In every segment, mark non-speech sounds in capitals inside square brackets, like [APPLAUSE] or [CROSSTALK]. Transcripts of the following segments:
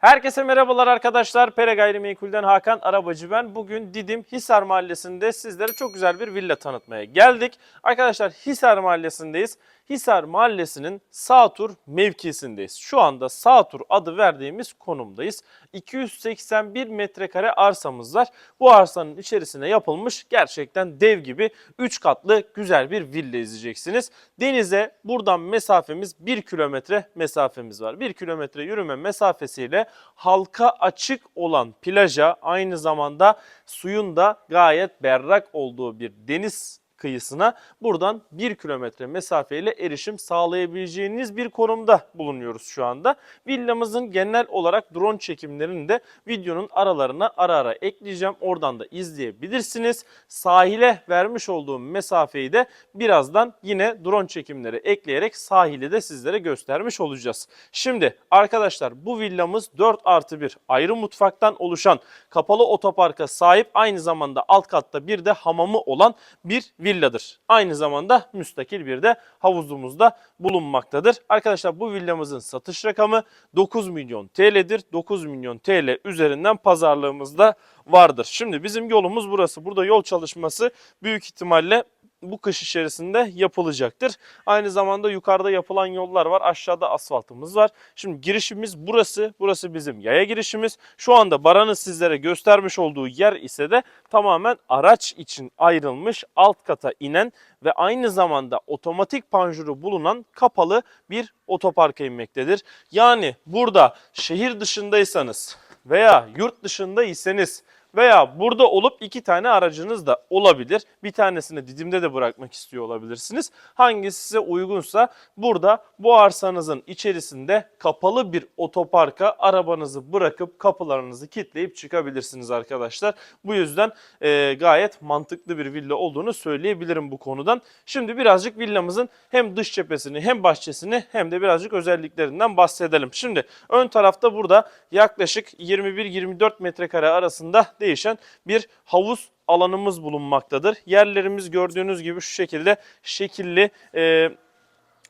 Herkese merhabalar arkadaşlar. Pere Gayrimenkul'den Hakan Arabacı ben. Bugün Didim Hisar Mahallesi'nde sizlere çok güzel bir villa tanıtmaya geldik. Arkadaşlar Hisar Mahallesi'ndeyiz. Hisar Mahallesi'nin Sağtur mevkisindeyiz. Şu anda Sağtur adı verdiğimiz konumdayız. 281 metrekare arsamız var. Bu arsanın içerisine yapılmış gerçekten dev gibi 3 katlı güzel bir villa izleyeceksiniz. Denize buradan mesafemiz 1 kilometre mesafemiz var. 1 kilometre yürüme mesafesiyle halka açık olan plaja aynı zamanda suyun da gayet berrak olduğu bir deniz kıyısına buradan 1 kilometre mesafeyle erişim sağlayabileceğiniz bir konumda bulunuyoruz şu anda. Villamızın genel olarak drone çekimlerini de videonun aralarına ara ara ekleyeceğim. Oradan da izleyebilirsiniz. Sahile vermiş olduğum mesafeyi de birazdan yine drone çekimleri ekleyerek sahili de sizlere göstermiş olacağız. Şimdi arkadaşlar bu villamız 4 artı 1 ayrı mutfaktan oluşan kapalı otoparka sahip aynı zamanda alt katta bir de hamamı olan bir villadır. Aynı zamanda müstakil bir de havuzumuzda bulunmaktadır. Arkadaşlar bu villamızın satış rakamı 9 milyon TL'dir. 9 milyon TL üzerinden pazarlığımızda vardır. Şimdi bizim yolumuz burası. Burada yol çalışması büyük ihtimalle bu kış içerisinde yapılacaktır. Aynı zamanda yukarıda yapılan yollar var. Aşağıda asfaltımız var. Şimdi girişimiz burası. Burası bizim yaya girişimiz. Şu anda Baran'ın sizlere göstermiş olduğu yer ise de tamamen araç için ayrılmış alt kata inen ve aynı zamanda otomatik panjuru bulunan kapalı bir otoparka inmektedir. Yani burada şehir dışındaysanız veya yurt dışındaysanız veya burada olup iki tane aracınız da olabilir. Bir tanesini Didim'de de bırakmak istiyor olabilirsiniz. Hangisi size uygunsa burada bu arsanızın içerisinde kapalı bir otoparka arabanızı bırakıp kapılarınızı kilitleyip çıkabilirsiniz arkadaşlar. Bu yüzden e, gayet mantıklı bir villa olduğunu söyleyebilirim bu konudan. Şimdi birazcık villamızın hem dış cephesini hem bahçesini hem de birazcık özelliklerinden bahsedelim. Şimdi ön tarafta burada yaklaşık 21-24 metrekare arasında değişen bir havuz alanımız bulunmaktadır. Yerlerimiz gördüğünüz gibi şu şekilde şekilli e,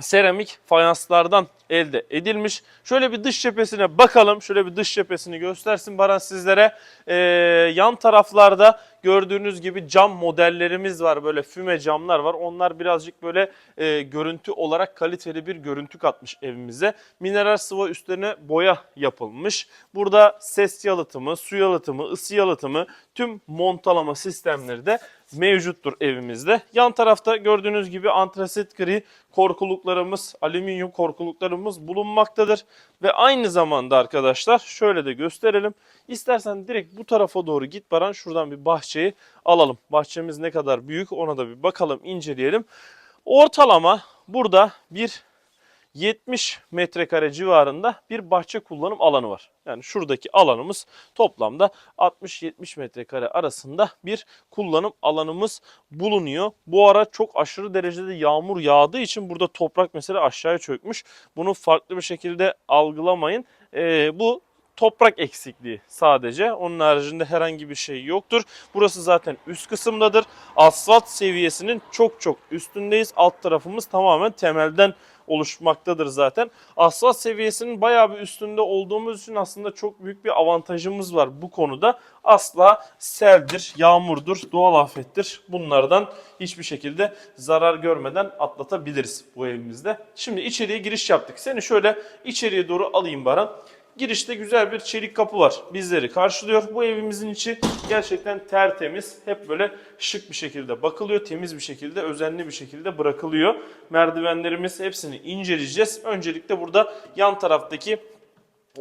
seramik fayanslardan elde edilmiş. Şöyle bir dış cephesine bakalım. Şöyle bir dış cephesini göstersin Baran sizlere. Ee, yan taraflarda gördüğünüz gibi cam modellerimiz var. Böyle füme camlar var. Onlar birazcık böyle e, görüntü olarak kaliteli bir görüntü katmış evimize. Mineral sıva üstlerine boya yapılmış. Burada ses yalıtımı, su yalıtımı, ısı yalıtımı tüm montalama sistemleri de mevcuttur evimizde. Yan tarafta gördüğünüz gibi antrasit gri korkuluklarımız, alüminyum korkuluklarımız bulunmaktadır. Ve aynı zamanda arkadaşlar şöyle de gösterelim. İstersen direkt bu tarafa doğru git Baran şuradan bir bahçeyi alalım. Bahçemiz ne kadar büyük ona da bir bakalım inceleyelim. Ortalama burada bir 70 metrekare civarında bir bahçe kullanım alanı var. Yani şuradaki alanımız toplamda 60-70 metrekare arasında bir kullanım alanımız bulunuyor. Bu ara çok aşırı derecede yağmur yağdığı için burada toprak mesela aşağıya çökmüş. Bunu farklı bir şekilde algılamayın. Ee, bu toprak eksikliği sadece. Onun haricinde herhangi bir şey yoktur. Burası zaten üst kısımdadır. Asfalt seviyesinin çok çok üstündeyiz. Alt tarafımız tamamen temelden oluşmaktadır zaten. Asfalt seviyesinin bayağı bir üstünde olduğumuz için aslında çok büyük bir avantajımız var bu konuda. Asla seldir, yağmurdur, doğal afettir. Bunlardan hiçbir şekilde zarar görmeden atlatabiliriz bu evimizde. Şimdi içeriye giriş yaptık. Seni şöyle içeriye doğru alayım Baran. Girişte güzel bir çelik kapı var. Bizleri karşılıyor. Bu evimizin içi gerçekten tertemiz. Hep böyle şık bir şekilde bakılıyor. Temiz bir şekilde, özenli bir şekilde bırakılıyor. Merdivenlerimiz hepsini inceleyeceğiz. Öncelikle burada yan taraftaki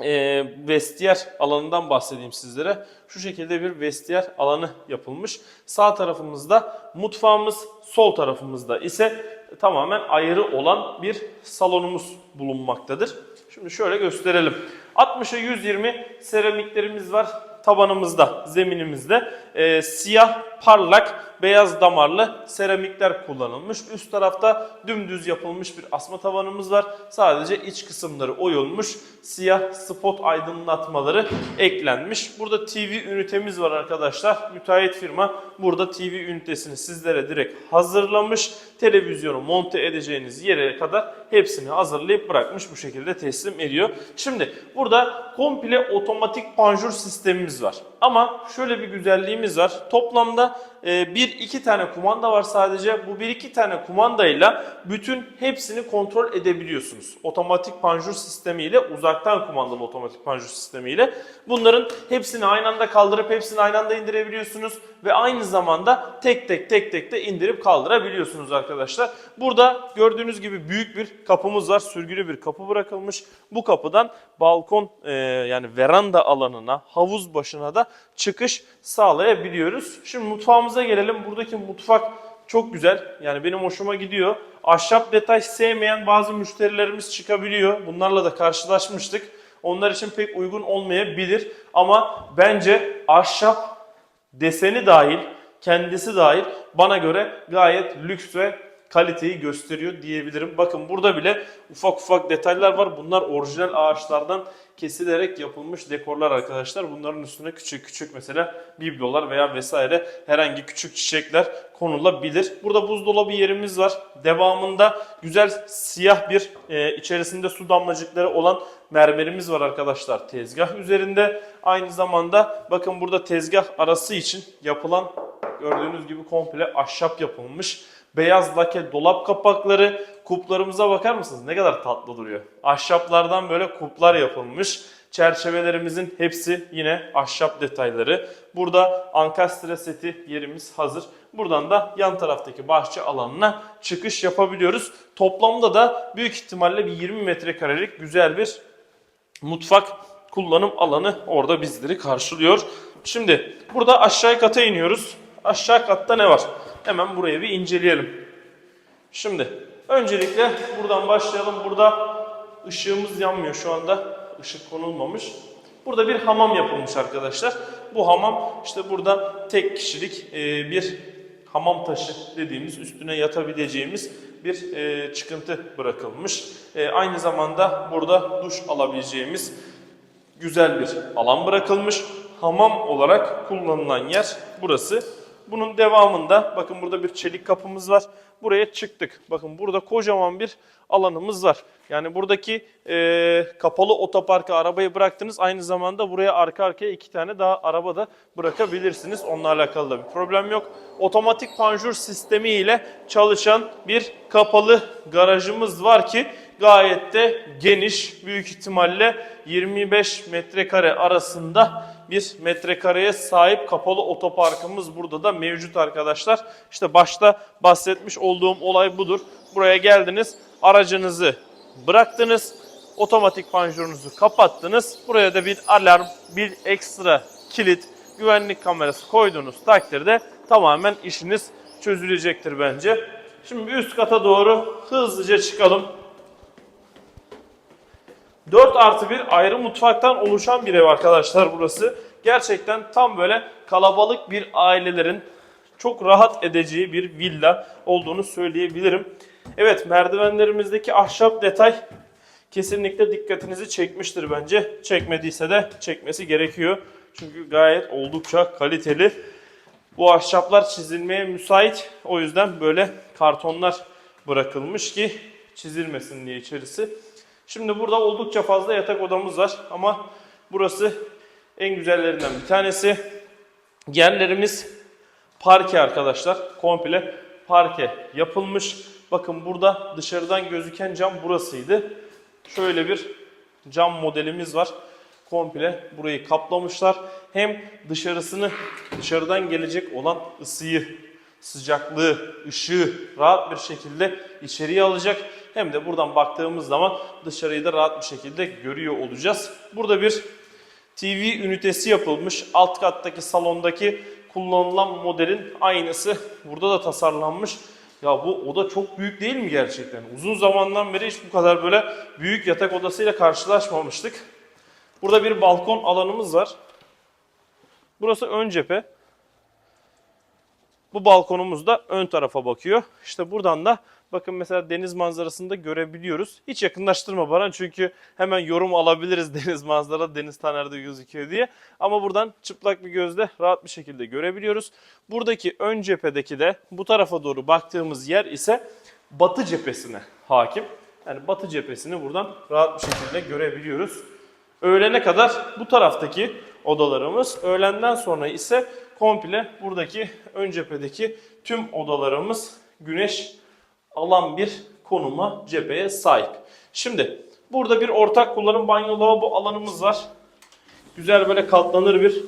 e, vestiyer alanından bahsedeyim sizlere. Şu şekilde bir vestiyer alanı yapılmış. Sağ tarafımızda mutfağımız, sol tarafımızda ise tamamen ayrı olan bir salonumuz bulunmaktadır. Şimdi şöyle gösterelim. 60'a 120 seramiklerimiz var tabanımızda, zeminimizde. Ee, siyah parlak beyaz damarlı seramikler kullanılmış. Üst tarafta dümdüz yapılmış bir asma tavanımız var. Sadece iç kısımları oyulmuş. Siyah spot aydınlatmaları eklenmiş. Burada TV ünitemiz var arkadaşlar. Müteahhit firma burada TV ünitesini sizlere direkt hazırlamış. Televizyonu monte edeceğiniz yere kadar hepsini hazırlayıp bırakmış bu şekilde teslim ediyor. Şimdi burada komple otomatik panjur sistemimiz var. Ama şöyle bir güzelliğimiz var. Toplamda bir iki tane kumanda var sadece. Bu bir iki tane kumandayla bütün hepsini kontrol edebiliyorsunuz. Otomatik panjur sistemiyle uzaktan kumandalı otomatik panjur sistemiyle bunların hepsini aynı anda kaldırıp hepsini aynı anda indirebiliyorsunuz ve aynı zamanda tek tek tek tek de indirip kaldırabiliyorsunuz arkadaşlar. Burada gördüğünüz gibi büyük bir kapımız var. Sürgülü bir kapı bırakılmış. Bu kapıdan balkon e, yani veranda alanına, havuz başına da çıkış sağlayabiliyoruz. Şimdi mutfağımıza gelelim. Buradaki mutfak çok güzel. Yani benim hoşuma gidiyor. Ahşap detay sevmeyen bazı müşterilerimiz çıkabiliyor. Bunlarla da karşılaşmıştık. Onlar için pek uygun olmayabilir. Ama bence ahşap deseni dahil, kendisi dahil bana göre gayet lüks ve kaliteyi gösteriyor diyebilirim. Bakın burada bile ufak ufak detaylar var. Bunlar orijinal ağaçlardan kesilerek yapılmış dekorlar arkadaşlar. Bunların üstüne küçük küçük mesela biblolar veya vesaire herhangi küçük çiçekler konulabilir. Burada buzdolabı yerimiz var. Devamında güzel siyah bir e, içerisinde su damlacıkları olan mermerimiz var arkadaşlar tezgah üzerinde. Aynı zamanda bakın burada tezgah arası için yapılan gördüğünüz gibi komple ahşap yapılmış. Beyaz lake dolap kapakları, kuplarımıza bakar mısınız? Ne kadar tatlı duruyor. Ahşaplardan böyle kuplar yapılmış. Çerçevelerimizin hepsi yine ahşap detayları. Burada ankastre seti yerimiz hazır. Buradan da yan taraftaki bahçe alanına çıkış yapabiliyoruz. Toplamda da büyük ihtimalle bir 20 metrekarelik güzel bir mutfak kullanım alanı orada bizleri karşılıyor. Şimdi burada aşağı kata iniyoruz. Aşağı katta ne var? Hemen burayı bir inceleyelim. Şimdi öncelikle buradan başlayalım. Burada ışığımız yanmıyor şu anda. Işık konulmamış. Burada bir hamam yapılmış arkadaşlar. Bu hamam işte burada tek kişilik e, bir hamam taşı dediğimiz üstüne yatabileceğimiz bir e, çıkıntı bırakılmış. E, aynı zamanda burada duş alabileceğimiz güzel bir alan bırakılmış. Hamam olarak kullanılan yer burası. Bunun devamında bakın burada bir çelik kapımız var. Buraya çıktık. Bakın burada kocaman bir alanımız var. Yani buradaki e, kapalı otoparka arabayı bıraktınız. Aynı zamanda buraya arka arkaya iki tane daha araba da bırakabilirsiniz. Onunla alakalı da bir problem yok. Otomatik panjur sistemi ile çalışan bir kapalı garajımız var ki gayet de geniş. Büyük ihtimalle 25 metrekare arasında bir metrekareye sahip kapalı otoparkımız burada da mevcut arkadaşlar. İşte başta bahsetmiş olduğum olay budur. Buraya geldiniz, aracınızı bıraktınız, otomatik panjurunuzu kapattınız. Buraya da bir alarm, bir ekstra kilit, güvenlik kamerası koyduğunuz takdirde tamamen işiniz çözülecektir bence. Şimdi üst kata doğru hızlıca çıkalım. 4 artı bir ayrı mutfaktan oluşan bir ev arkadaşlar burası. Gerçekten tam böyle kalabalık bir ailelerin çok rahat edeceği bir villa olduğunu söyleyebilirim. Evet merdivenlerimizdeki ahşap detay kesinlikle dikkatinizi çekmiştir bence. Çekmediyse de çekmesi gerekiyor. Çünkü gayet oldukça kaliteli. Bu ahşaplar çizilmeye müsait. O yüzden böyle kartonlar bırakılmış ki çizilmesin diye içerisi. Şimdi burada oldukça fazla yatak odamız var ama burası en güzellerinden bir tanesi. Yerlerimiz parke arkadaşlar. Komple parke yapılmış. Bakın burada dışarıdan gözüken cam burasıydı. Şöyle bir cam modelimiz var. Komple burayı kaplamışlar. Hem dışarısını dışarıdan gelecek olan ısıyı, sıcaklığı, ışığı rahat bir şekilde içeriye alacak. Hem de buradan baktığımız zaman dışarıyı da rahat bir şekilde görüyor olacağız. Burada bir TV ünitesi yapılmış. Alt kattaki salondaki kullanılan modelin aynısı burada da tasarlanmış. Ya bu oda çok büyük değil mi gerçekten? Uzun zamandan beri hiç bu kadar böyle büyük yatak odasıyla karşılaşmamıştık. Burada bir balkon alanımız var. Burası ön cephe. Bu balkonumuz da ön tarafa bakıyor. İşte buradan da bakın mesela deniz manzarasını da görebiliyoruz. Hiç yakınlaştırma Baran çünkü hemen yorum alabiliriz [LAUGHS] deniz manzara deniz tanerde gözüküyor diye. Ama buradan çıplak bir gözle rahat bir şekilde görebiliyoruz. Buradaki ön cephedeki de bu tarafa doğru baktığımız yer ise batı cephesine hakim. Yani batı cephesini buradan rahat bir şekilde görebiliyoruz. Öğlene kadar bu taraftaki odalarımız, öğlenden sonra ise komple buradaki ön cephedeki tüm odalarımız güneş alan bir konuma cepheye sahip. Şimdi burada bir ortak kullanım banyo lavabo alanımız var. Güzel böyle katlanır bir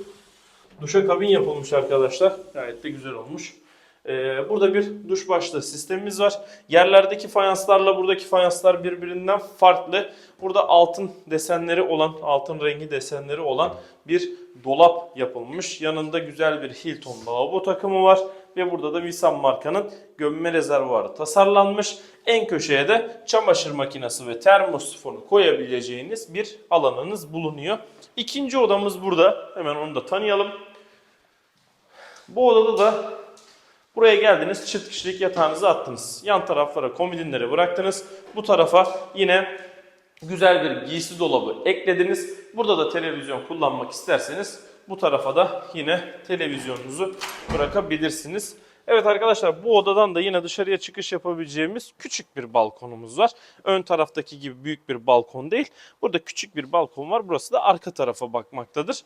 duşakabin yapılmış arkadaşlar. Gayet de güzel olmuş. Ee, burada bir duş başlığı sistemimiz var. Yerlerdeki fayanslarla buradaki fayanslar birbirinden farklı. Burada altın desenleri olan, altın rengi desenleri olan bir dolap yapılmış. Yanında güzel bir Hilton lavabo takımı var. Ve burada da Visan markanın gömme rezervuarı tasarlanmış. En köşeye de çamaşır makinesi ve termosifonu koyabileceğiniz bir alanınız bulunuyor. İkinci odamız burada. Hemen onu da tanıyalım. Bu odada da buraya geldiniz çift kişilik yatağınızı attınız. Yan taraflara komodinleri bıraktınız. Bu tarafa yine güzel bir giysi dolabı eklediniz. Burada da televizyon kullanmak isterseniz bu tarafa da yine televizyonunuzu bırakabilirsiniz. Evet arkadaşlar bu odadan da yine dışarıya çıkış yapabileceğimiz küçük bir balkonumuz var. Ön taraftaki gibi büyük bir balkon değil. Burada küçük bir balkon var. Burası da arka tarafa bakmaktadır.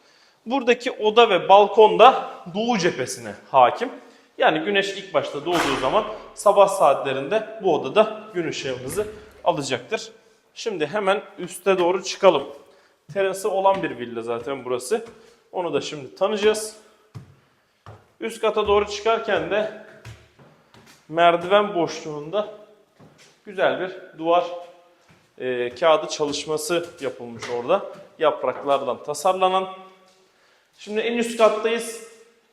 Buradaki oda ve balkon da doğu cephesine hakim. Yani güneş ilk başta doğduğu zaman sabah saatlerinde bu odada gün ışığımızı alacaktır. Şimdi hemen üste doğru çıkalım. Terası olan bir villa zaten burası. Onu da şimdi tanıyacağız. Üst kata doğru çıkarken de merdiven boşluğunda güzel bir duvar e, kağıdı çalışması yapılmış orada. Yapraklardan tasarlanan. Şimdi en üst kattayız.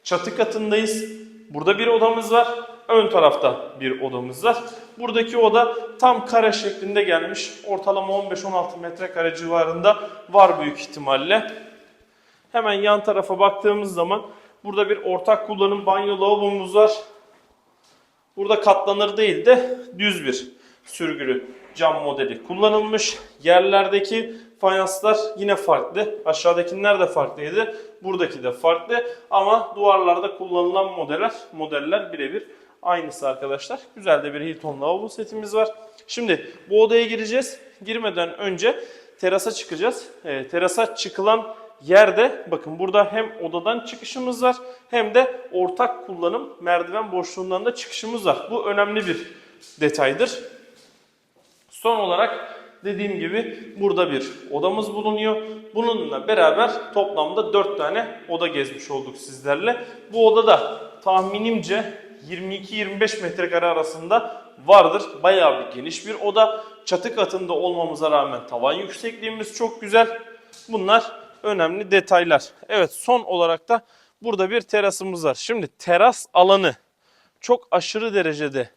Çatı katındayız. Burada bir odamız var. Ön tarafta bir odamız var. Buradaki oda tam kare şeklinde gelmiş. Ortalama 15-16 metrekare civarında var büyük ihtimalle. Hemen yan tarafa baktığımız zaman burada bir ortak kullanım banyo lavabomuz var. Burada katlanır değil de düz bir sürgülü cam modeli kullanılmış. Yerlerdeki fayanslar yine farklı. Aşağıdakiler de farklıydı. Buradaki de farklı ama duvarlarda kullanılan modeller modeller birebir aynısı arkadaşlar. Güzel de bir Hilton lavabo setimiz var. Şimdi bu odaya gireceğiz. Girmeden önce terasa çıkacağız. Ee, terasa çıkılan yerde bakın burada hem odadan çıkışımız var hem de ortak kullanım merdiven boşluğundan da çıkışımız var. Bu önemli bir detaydır. Son olarak dediğim gibi burada bir odamız bulunuyor. Bununla beraber toplamda 4 tane oda gezmiş olduk sizlerle. Bu oda da tahminimce 22-25 metrekare arasında vardır. Bayağı bir geniş bir oda. Çatı katında olmamıza rağmen tavan yüksekliğimiz çok güzel. Bunlar önemli detaylar. Evet son olarak da burada bir terasımız var. Şimdi teras alanı çok aşırı derecede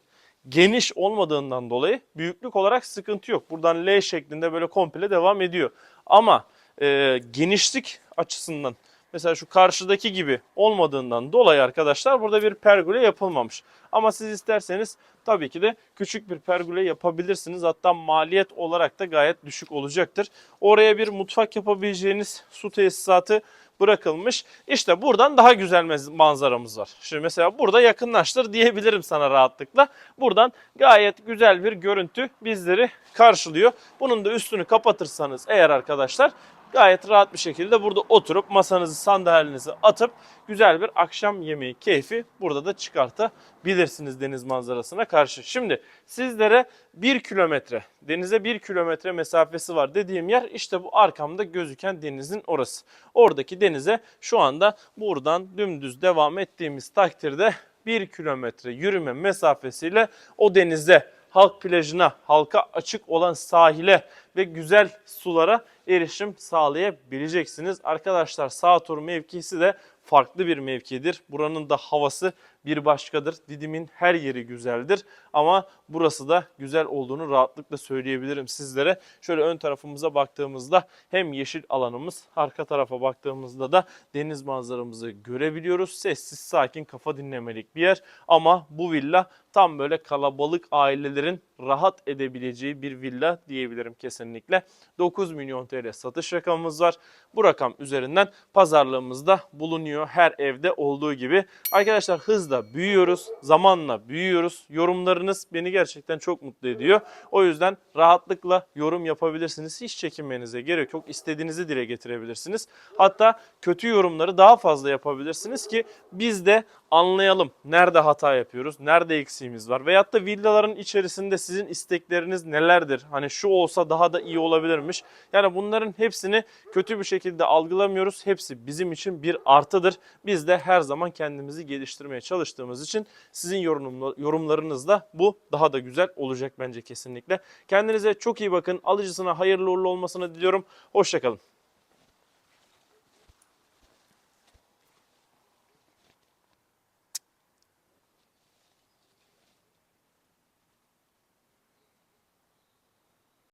geniş olmadığından dolayı büyüklük olarak sıkıntı yok. Buradan L şeklinde böyle komple devam ediyor. Ama e, genişlik açısından mesela şu karşıdaki gibi olmadığından dolayı arkadaşlar burada bir pergole yapılmamış. Ama siz isterseniz tabii ki de küçük bir pergole yapabilirsiniz. Hatta maliyet olarak da gayet düşük olacaktır. Oraya bir mutfak yapabileceğiniz su tesisatı bırakılmış. İşte buradan daha güzel manzaramız var. Şimdi mesela burada yakınlaştır diyebilirim sana rahatlıkla. Buradan gayet güzel bir görüntü bizleri karşılıyor. Bunun da üstünü kapatırsanız eğer arkadaşlar gayet rahat bir şekilde burada oturup masanızı sandalyenizi atıp güzel bir akşam yemeği keyfi burada da çıkartabilirsiniz deniz manzarasına karşı. Şimdi sizlere 1 kilometre denize 1 kilometre mesafesi var dediğim yer işte bu arkamda gözüken denizin orası. Oradaki denize şu anda buradan dümdüz devam ettiğimiz takdirde 1 kilometre yürüme mesafesiyle o denize halk plajına, halka açık olan sahile ve güzel sulara erişim sağlayabileceksiniz. Arkadaşlar sağ tur mevkisi de farklı bir mevkidir. Buranın da havası bir başkadır. Didim'in her yeri güzeldir ama burası da güzel olduğunu rahatlıkla söyleyebilirim sizlere. Şöyle ön tarafımıza baktığımızda hem yeşil alanımız, arka tarafa baktığımızda da deniz manzaramızı görebiliyoruz. Sessiz, sakin, kafa dinlemelik bir yer ama bu villa tam böyle kalabalık ailelerin rahat edebileceği bir villa diyebilirim kesinlikle. 9 milyon TL satış rakamımız var. Bu rakam üzerinden pazarlığımızda bulunuyor her evde olduğu gibi. Arkadaşlar hızla büyüyoruz, zamanla büyüyoruz. Yorumlarınız beni gerçekten çok mutlu ediyor. O yüzden rahatlıkla yorum yapabilirsiniz. Hiç çekinmenize gerek yok. İstediğinizi dile getirebilirsiniz. Hatta kötü yorumları daha fazla yapabilirsiniz ki biz de anlayalım nerede hata yapıyoruz, nerede eksiğimiz var. Veyahut da villaların içerisinde sizin istekleriniz nelerdir? Hani şu olsa daha da iyi olabilirmiş. Yani bunların hepsini kötü bir şekilde algılamıyoruz. Hepsi bizim için bir artıdır. Biz de her zaman kendimizi geliştirmeye çalıştığımız için sizin yorumla- yorumlarınızla bu daha da güzel olacak bence kesinlikle. Kendinize çok iyi bakın. Alıcısına hayırlı uğurlu olmasını diliyorum. Hoşçakalın.